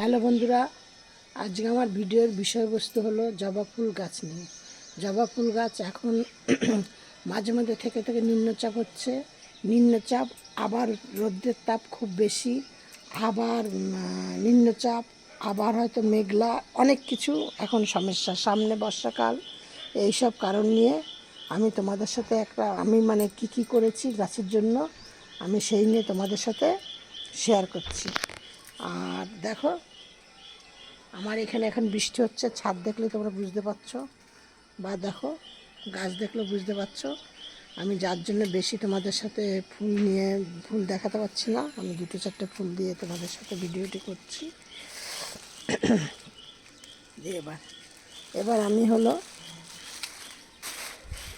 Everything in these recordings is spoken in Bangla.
হ্যালো বন্ধুরা, আজকে আমার ভিডিওর বিষয়বস্তু হলো জবা ফুল গাছ নিয়ে। জবা ফুল গাছ এখন মাঝে মাঝে থেকে থেকে নিম্নচাপ হচ্ছে। নিম্নচাপ, আবার রৌদ্রের তাপ খুব বেশি, আবার নিম্নচাপ, আবার হয়তো মেঘলা, অনেক কিছু এখন সমস্যা। সামনে বর্ষাকাল, এইসব কারণ নিয়ে আমি তোমাদের সাথে একটা, আমি মানে কি কি করেছি গাছের জন্য, আমি সেই নিয়ে তোমাদের সাথে শেয়ার করছি। আর দেখো, আমার এখানে এখন বৃষ্টি হচ্ছে, ছাদ দেখলে তোমরা বুঝতে পারছ, বা দেখো, গাছ দেখলে বুঝতে পারছ। আমি যার জন্য বেশি তোমাদের সাথে ফুল নিয়ে, ফুল দেখাতে পারছি না, আমি দুটো চারটে ফুল দিয়ে তোমাদের সাথে ভিডিওটি করছি। এবার এবার আমি হলো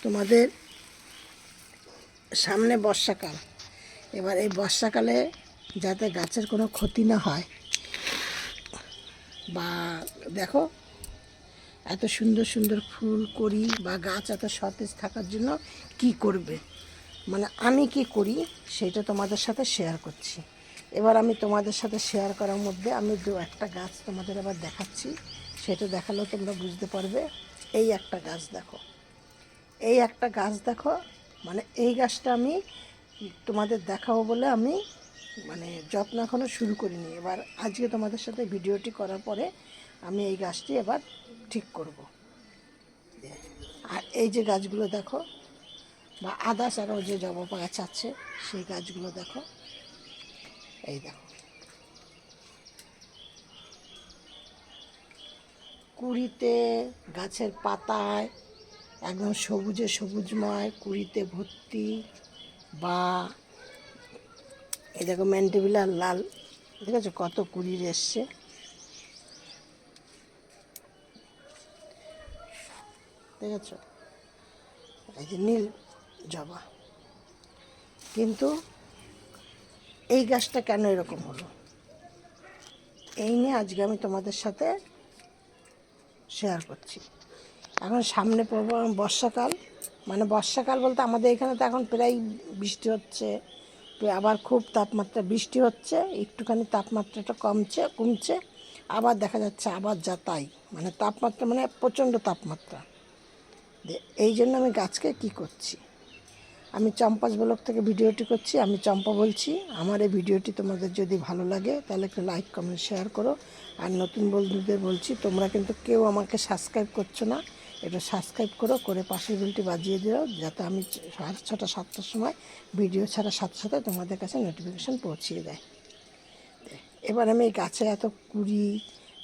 তোমাদের সামনে বর্ষাকাল। এবার এই বর্ষাকালে যাতে গাছের কোনো ক্ষতি না হয়। বা দেখো, এত সুন্দর সুন্দর ফুল করি বা গাছ এত সতেজ থাকার জন্য কি করবে? মানে আমি কি করি সেটা তোমাদের সাথে শেয়ার করছি। এবার আমি তোমাদের সাথে শেয়ার করার মধ্যে আমি দু একটা গাছ তোমাদের আবার দেখাচ্ছি। সেটা দেখালেও তোমরা বুঝতে পারবে। এই একটা গাছ দেখো। এই একটা গাছ দেখো মানে এই গাছটা আমি তোমাদের দেখাবো বলে আমি মানে যত্ন এখনও শুরু করিনি। এবার আজকে তোমাদের সাথে ভিডিওটি করার পরে আমি এই গাছটি এবার ঠিক করব। আর এই যে গাছগুলো দেখো, বা আদার্স আরও যে জবা গাছ আছে, সেই গাছগুলো দেখো। এই দেখো। কুড়িতে গাছের পাতায়, একদম সবুজে সবুজময় কুড়িতে ভর্তি বা এই দেখো ম্যান্টিবিলার লাল। ঠিক আছে কত কুড়ির এসছে? দেখেছ? এই যে নীল জবা। কিন্তু এই গাছটা কেন এরকম হলো? এই নিয়ে আজকে আমি তোমাদের সাথে শেয়ার করছি। এখন সামনে পড়ব বর্ষাকাল। মানে বর্ষাকাল বলতে আমাদের এখানে তো এখন প্রায় বৃষ্টি হচ্ছে। আবার খুব তাপমাত্রা, বৃষ্টি হচ্ছে, একটুখানি তাপমাত্রাটা কমছে কমছে, আবার দেখা যাচ্ছে আবার যা তাই। মানে তাপমাত্রা মানে প্রচণ্ড তাপমাত্রা। এই জন্য আমি গাছকে কি করছি? আমি চম্পাস ব্লক থেকে ভিডিওটি করছি, আমি চম্পা বলছি। আমার এই ভিডিওটি তোমাদের যদি ভালো লাগে, তাহলে একটু লাইক, কমেন্ট, শেয়ার করো। আর নতুন বন্ধুদের বলছি, তোমরা কিন্তু কেউ আমাকে সাবস্ক্রাইব করছ না। এটা সাবস্ক্রাইব করো, করে পাশের বেলটি বাজিয়ে দিও, যাতে আমি সাড়ে ছটা, সাতটার সময় ভিডিও ছাড়ার সাথে সাথে তোমাদের কাছে নোটিফিকেশান পৌঁছিয়ে দেয়। এবার আমি এই গাছে এত কুড়ি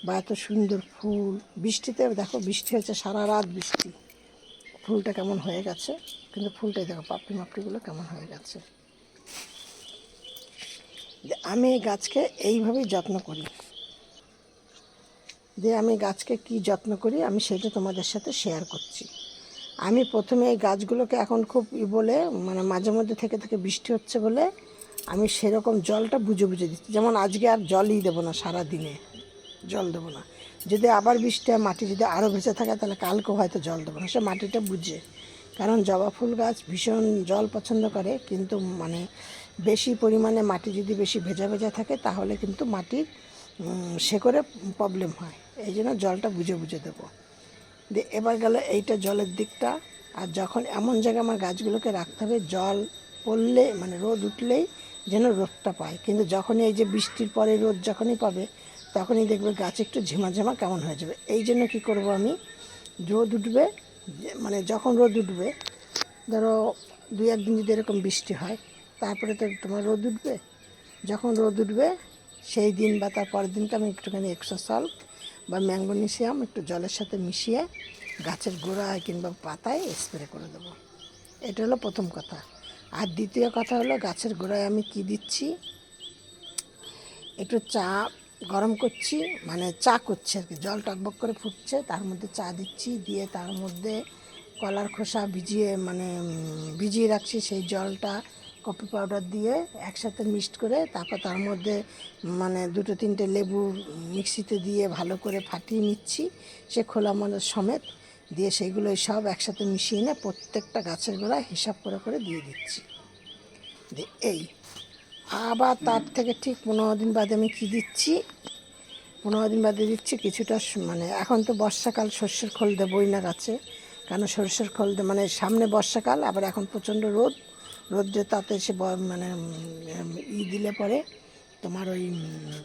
বা এত সুন্দর ফুল, বৃষ্টিতে দেখো বৃষ্টি হয়েছে, সারা রাত বৃষ্টি। ফুলটা কেমন হয়ে গেছে? কিন্তু ফুলটাই দেখো, পাপড়ি মাপড়িগুলো কেমন হয়ে গেছে। আমি এই গাছকে এইভাবেই যত্ন করি। যে আমি গাছকে কি যত্ন করি আমি সেটা তোমাদের সাথে শেয়ার করছি। আমি প্রথমে এই গাছগুলোকে এখন খুব ই বলে মানে মাঝে মধ্যে থেকে থেকে বৃষ্টি হচ্ছে বলে আমি সেরকম জলটা বুঝে বুঝে দিচ্ছি। যেমন আজকে আর জলই দেবো না সারা দিনে জল দেবো না। যদি আবার বৃষ্টি হয় মাটি যদি আরও ভেসে থাকে তাহলে কালকেও হয়তো জল দেবো না। সে মাটিটা বুঝে। কারণ জবা ফুল গাছ ভীষণ জল পছন্দ করে, কিন্তু মানে বেশি পরিমাণে মাটি যদি বেশি ভেজা ভেজা থাকে তাহলে কিন্তু মাটির উম, করে প্রবলেম হয়। এই জন্য জলটা বুঝে বুঝে দেবো। দিয়ে এবার গেল এইটা জলের দিকটা। আর যখন এমন জায়গায় আমার গাছগুলোকে রাখতে হবে জল পড়লে মানে রোদ উঠলেই যেন রোদটা পায়। কিন্তু যখনই এই যে বৃষ্টির পরে রোদ যখনই পাবে তখনই দেখবে গাছ একটু ঝিমাঝামা কেমন হয়ে যাবে। এই জন্য কী করব আমি? রোদ উঠবে মানে যখন রোদ উঠবে ধরো দুই একদিন যদি এরকম বৃষ্টি হয় তারপরে তো তোমার রোদ উঠবে। যখন রোদ উঠবে সেই দিন বা তার পরের দিনকে আমি একটুখানি এক্সট্রা সল্ট বা ম্যাঙ্গোনিসিয়াম একটু জলের সাথে মিশিয়ে গাছের গোড়ায় কিংবা পাতায় স্প্রে করে দেবো। এটা হলো প্রথম কথা। আর দ্বিতীয় কথা হলো গাছের গোড়ায় আমি কি দিচ্ছি? একটু চা গরম করছি মানে চা করছি আর কি। জল টকবক করে ফুটছে, তার মধ্যে চা দিচ্ছি, দিয়ে তার মধ্যে কলার খোসা ভিজিয়ে মানে ভিজিয়ে রাখছি সেই জলটা। কফি পাউডার দিয়ে একসাথে মিক্সড করে তারপর তার মধ্যে মানে দুটো তিনটে লেবু মিক্সিতে দিয়ে ভালো করে ফাটিয়ে নিচ্ছি, সে খোলা মনের সমেত দিয়ে সেগুলো সব একসাথে মিশিয়ে নিয়ে প্রত্যেকটা গাছের গোড়ায় হিসাব করে করে দিয়ে দিচ্ছি। এই। আবার তার থেকে ঠিক পনেরো দিন বাদে আমি কী দিচ্ছি? পনেরো দিন বাদে দিচ্ছি কিছুটা মানে এখন তো বর্ষাকাল, সর্ষের খোল দেবই না গাছে। কেন সর্ষের খোল মানে সামনে বর্ষাকাল, আবার এখন প্রচণ্ড রোদ। রোদ যে তাতে সে মানে ই দিলে পরে, তোমার ওই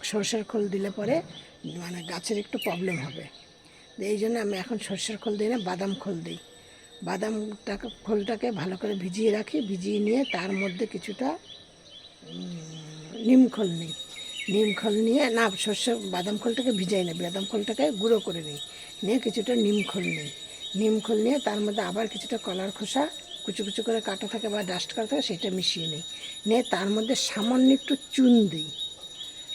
সর্ষের খোল দিলে পরে মানে গাছের একটু প্রবলেম হবে। এই জন্য আমি এখন সর্ষের খোল দিই না, বাদাম খোল দিই। বাদামটাকে খোলটাকে ভালো করে ভিজিয়ে রাখি, ভিজিয়ে নিয়ে তার মধ্যে কিছুটা নিম খোল নিই। নিম খোল নিয়ে, না, সর্ষে, বাদাম খোলটাকে ভিজাই না, বাদাম খোলটাকে গুঁড়ো করে নিই। নিয়ে কিছুটা নিম খোল নিই। নিম খোল নিয়ে তার মধ্যে আবার কিছুটা কলার খোসা কুচু কুচু করে কাটা থাকে বা ডাস্ট করা থাকে, সেটা মিশিয়ে নিই। নিয়ে তার মধ্যে সামান্য একটু চুন দিই।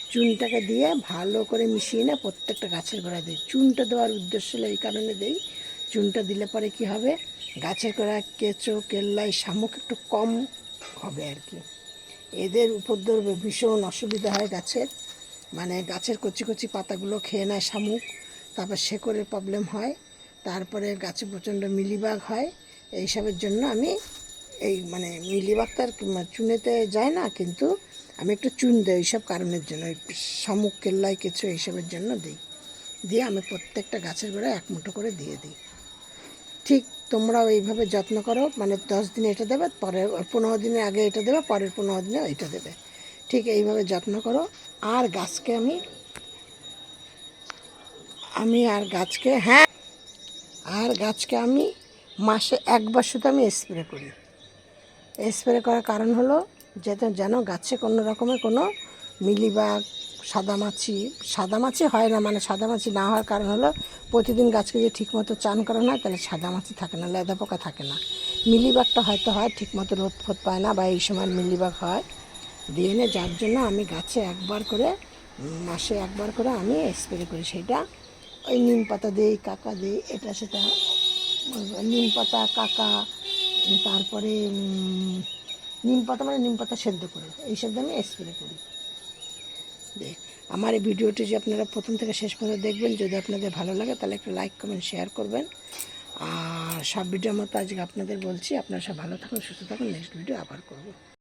চুনটাকে দিয়ে ভালো করে মিশিয়ে নিয়ে প্রত্যেকটা গাছের গোড়ায় দিই। চুনটা দেওয়ার উদ্দেশ্য হলো এই কারণে দিই। চুনটা দিলে পরে কি হবে? গাছের গোড়ায় কেঁচো, কেল্লাই, শামুক একটু কম হবে আর কি। এদের উপদ্রব ভীষণ অসুবিধা হয় গাছের। মানে গাছের কচি কচি পাতাগুলো খেয়ে নেয় শামুক। তারপর শেকড়ের প্রবলেম হয়। তারপরে গাছে প্রচণ্ড মিলিবাগ হয়। এইসবের জন্য আমি এই মানে মিলিবাগ তো আর কি মা- চুনেতে যায় না, কিন্তু আমি একটু চুন দিই এইসব কারণের জন্য ওই শামুক, কেল্লাই কিছু এইসবের জন্য দিই। দিয়ে আমি প্রত্যেকটা গাছের গোড়ায় এক মুঠো করে দিয়ে দিই। ঠিক তোমরাও এইভাবে যত্ন করো মানে দশ দিনে এটা দেবে পরের পনেরো দিনের আগে এটা দেবে, পরের পনেরো দিনে এটা দেবে। ঠিক এইভাবে যত্ন করো। আর গাছকে আমি আমি আর গাছকে হ্যাঁ আর গাছকে আমি মাসে একবার শুধু আমি স্প্রে করি। স্প্রে করার কারণ হলো যাতে যেন গাছে কোনো রকমের কোনো মিলিবাগ, সাদামাছি সাদামাছি হয় না মানে সাদামাছি না হওয়ার কারণ হলো প্রতিদিন গাছকে যে ঠিকমতো চান করানো হয় তাহলে সাদামাছি থাকে না, লেদা পোকা থাকে না। মিলিবাগটা হয়তো হয়, ঠিকমতো রোদ ফোদ পায় না বা এই সময় মিলিবাগ হয় দিয়ে এনে যার জন্য আমি গাছে একবার করে, মাসে একবার করে আমি স্প্রে করি। সেটা ওই নিম পাতা দিই কাকা দিই, এটা সেটা নিম পাতা কাকা, তারপরে নিম পাতা মানে নিম পাতা সেদ্ধ করে। এইসব দিয়ে আমি স্প্রে করি। আমার এই ভিডিওটি যে আপনারা প্রথম থেকে শেষ পর্যন্ত দেখবেন, যদি আপনাদের ভালো লাগে, তাহলে একটু লাইক কমেন্ট শেয়ার করবেন। আর সব ভিডিওর মতো আজকে আপনাদের বলছি, আপনারা সব ভালো থাকুন, সুস্থ থাকুন নেক্সট ভিডিও আবার করব।